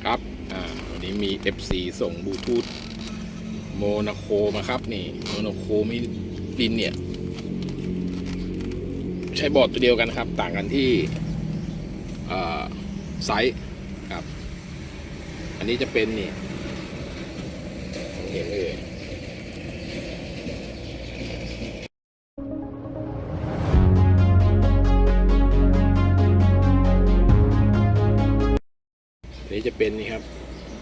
ครับ อ่า วันนี้มี FC ส่งบลูทูธโมนาโคมาครับ นี่ โมนาโคมีดินเนี่ย ใช้บอร์ดตัวเดียวกันครับ ต่างกันที่อ่าไซส์ครับ อันนี้จะเป็นนี่เห็นเลย นี้จะเป็นนี่ครับ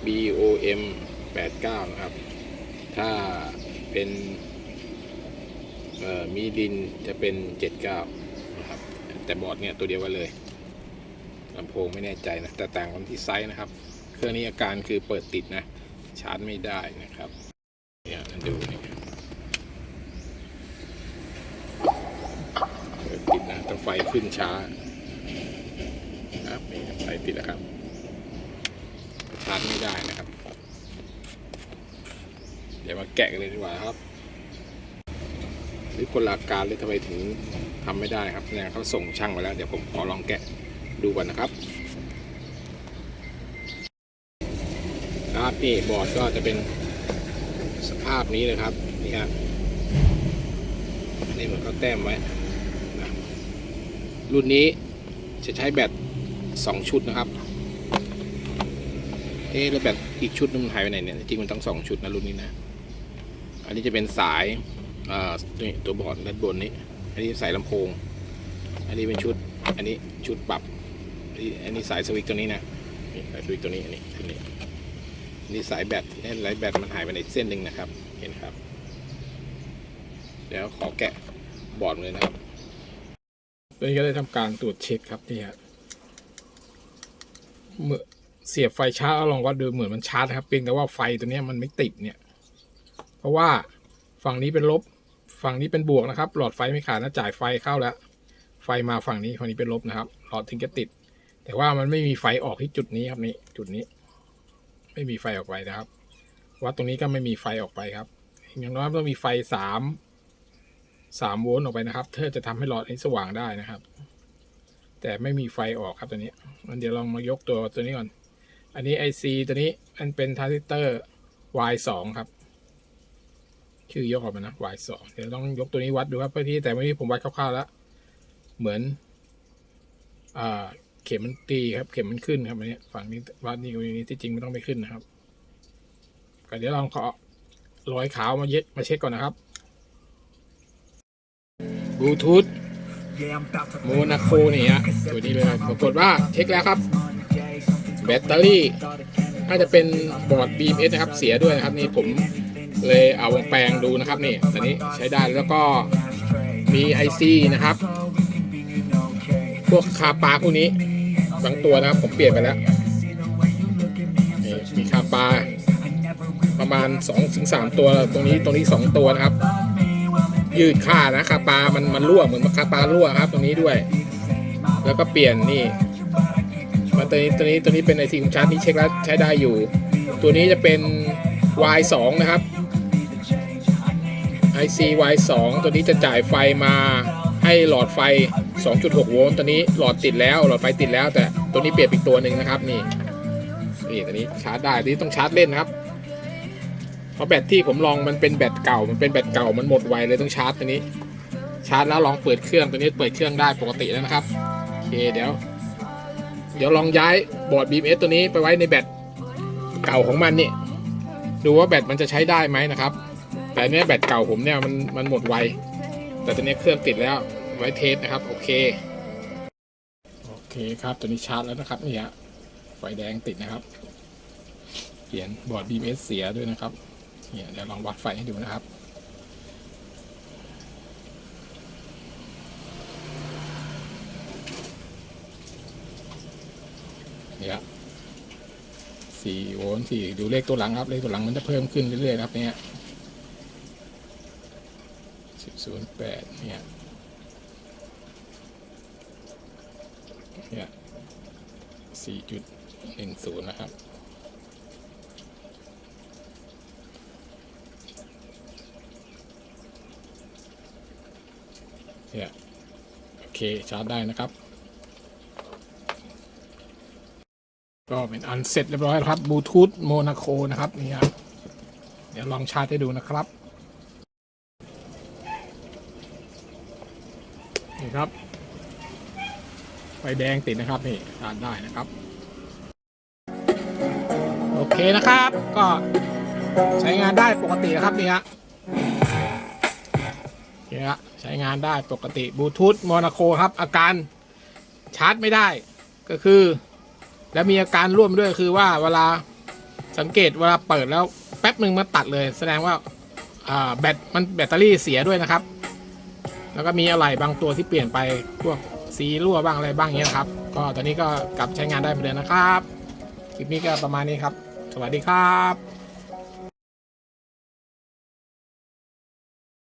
BOM 89 นะครับ ถ้าเป็นมีดินจะเป็น 79 นะครับ แต่บอร์ดเนี่ยตัวเดียวกันเลยลำโพงไม่แน่ใจนะ แต่ต่างกันที่ไซส์นะครับ เครื่องนี้อาการคือเปิดติดนะ ชาร์จไม่ได้นะครับ เนี่ยดูนี่เปิดติดนะต้องไฟขึ้นช้าครับไฟติดแล้วครับ ชาร์จไม่ได้นะครับ เดี๋ยวมาแกะกันเลยดีกว่าครับหรือคนละการเลยทำไมถึงทำไม่ได้ครับเนี่ยเขาส่งช่างมาแล้ว เดี๋ยวผมขอลองแกะดูก่อนนะครับครับนี่บอร์ดก็จะเป็นสภาพนี้เลยครับนี่ฮะอันนี่เหมือนเขาแต้มไว้รุ่นนี้จะใช้แบต2ชุดนะครับ เอ๊ะแล้วแบตอีกชุดนึงมันหายไปไหนเนี่ยจริงมันต้องสองชุดนะรุ่นนี้นะ อันนี้จะเป็นสายอ่นี่ตัวบอร์ดด้านบนนี้ อันนี้สายลำโพง อันนี้เป็นชุด อันนี้ชุดปรับ อันนี้อันนี้สายสวิตตัวนี้นะนี่สายสวิตตัวนี้อันนี้อันนี้อันนี้สายแบตเนี่ยสายแบตมันหายไปในเส้นหนึ่งนะครับ เห็นครับ เดี๋ยวขอแกะบอร์ดเลยนะครับตัวนี้ก็ได้ทำการตรวจเช็คครับนี่ฮะเมื่อ เสียบไฟชาร์จแล้วลองวัดดูเหมือนมันชาร์จนะครับเพียงแต่ว่าไฟตัวนี้มันไม่ติดเนี่ย เพราะว่าฝั่งนี้เป็นลบ ฝั่งนี้เป็นบวกนะครับ หลอดไฟไม่ขาดนะจ่ายไฟเข้าแล้ว ไฟมาฝั่งนี้ฝั่งนี้เป็นลบนะครับ หลอดถึงจะติด แต่ว่ามันไม่มีไฟออกที่จุดนี้ครับนี่จุดนี้ ไม่มีไฟออกไปนะครับ วัดตรงนี้ก็ไม่มีไฟออกไปครับ อย่างน้อยต้องมีไฟสามสามโวลต์ออกไปนะครับเพื่อจะทำให้หลอดนี้สว่างได้นะครับ แต่ไม่มีไฟออกครับตัวนี้งั้นเดี๋ยวลองมายกตัวตัวนี้ก่อน อันนี้ IC ตัวนี้มันเป็นทรานซิสเตอร์ Y2 ครับ ชื่อยกออกมานะ Y2 เดี๋ยวต้องยกตัวนี้วัดดูครับเพื่อที่แต่ไม่ที่ผมวัดคร่าวๆแล้ว เหมือนอ่าเข็มมันตีครับ เข็มมันขึ้นครับอันนี้ฝั่งนี้วัดนี่กับนี้ที่จริงไม่ต้องไปขึ้นนะครับก็เดี๋ยวลองขอร้อยขาวมาเย็ดมาเช็คก่อนนะครับบลูทูธโมนาโคนี่ฮะตัวนี้เลยปรากฏว่าเช็คแล้วครับแบตเตอรี่น่าจะเป็นบอร์ด BMS นะครับเสียด้วยนะครับนี่ผมเลยเอาวงแปลงดูนะครับนี่ตอนนี้ใช้ได้แล้วก็มี IC นะครับ พวกคาปาพวกนี้บางตัวนะครับผมเปลี่ยนไปแล้วนี่มีคาปาประมาณ2-3ถึง3ตัวตรงนี้ตรงนี้ 2 ตัวนะครับ ยืดค่านะคาปามันมันรั่วเหมือนคาปารั่วครับตรงนี้ด้วย แล้วก็เปลี่ยนนี่ ตัวนี้ตัวนี้ตัวนี้เป็นไอทีของชาร์จนี้เช็คแล้วใช้ได้อยู่ ตัวนี้จะเป็น Y2 นะครับ IC Y2 ตัวนี้จะจ่ายไฟมาให้หลอดไฟ 2.6 โวลต์ตัวนี้หลอดติดแล้วหลอดไฟติดแล้ว แต่ตัวนี้เปลี่ยนอีกตัวหนึ่งนะครับนี่นี่ตัวนี้ชาร์จได้ตัวนี้ต้องชาร์จเล่นนะครับเพราะแบตที่ผมลองมันเป็นแบตเก่ามันเป็นแบตเก่ามันหมดไวเลยต้องชาร์จตัวนี้ ชาร์จแล้วลองเปิดเครื่องตัวนี้เปิดเครื่องได้ปกติแล้วนะครับโอเคเดี๋ยว เดี๋ยวลองย้ายบอร์ด BMS ตัวนี้ไปไว้ในแบตเก่าของมันนี่ ดูว่าแบตมันจะใช้ได้ไหมนะครับ แต่เนี้ยแบตเก่าผมเนี่ยมันมันหมดไว แต่ตัวนี้เครื่องติดแล้วไว้เทสนะครับ โอเค โอเคครับตัวนี้ชาร์จแล้วนะครับนี่ฮะไฟแดงติดนะครับ เปลี่ยนบอร์ด BMS เสียด้วยนะครับเนี่ยเดี๋ยวลองวัดไฟให้ดูนะครับ เนี่ยสี่โวลต์สี่ดูเลขตัวหลังครับ เลขตัวหลังมันจะเพิ่มขึ้นเรื่อยๆครับเนี่ยสิบศูนย์แปดเนี่ยเนี่ยสี่จุดหนึ่งศูนย์นะครับเนี่ยโอเคชาร์จได้นะครับ ก็เป็นอันเสร็จเรียบร้อยครับบลูทูธโมนาโคนะครับนี่ครับเดี๋ยวลองชาร์จให้ดูนะครับนี่ครับไฟแดงติดนะครับนี่ชาร์จได้นะครับ โอเคนะครับ ก็ใช้งานได้ปกตินะครับนี่ฮะนี่ฮะใช้งานได้ปกติบลูทูธโมนาโคครับ อาการชาร์จไม่ได้ก็คือ แล้วมีอาการร่วมด้วยคือว่าเวลาสังเกตเวลาเปิดแล้วแป๊บหนึ่งมันตัดเลย แสดงว่าแบตมันแบตเตอรี่เสียด้วยนะครับ แล้วก็มีอะไรบางตัวที่เปลี่ยนไปพวกสีรั่วบ้างอะไรบ้างเงี้ยครับ ก็ตอนนี้ก็กลับใช้งานได้เหมือนเดิมนะครับ คลิปนี้ก็ประมาณนี้ครับ สวัสดีครับ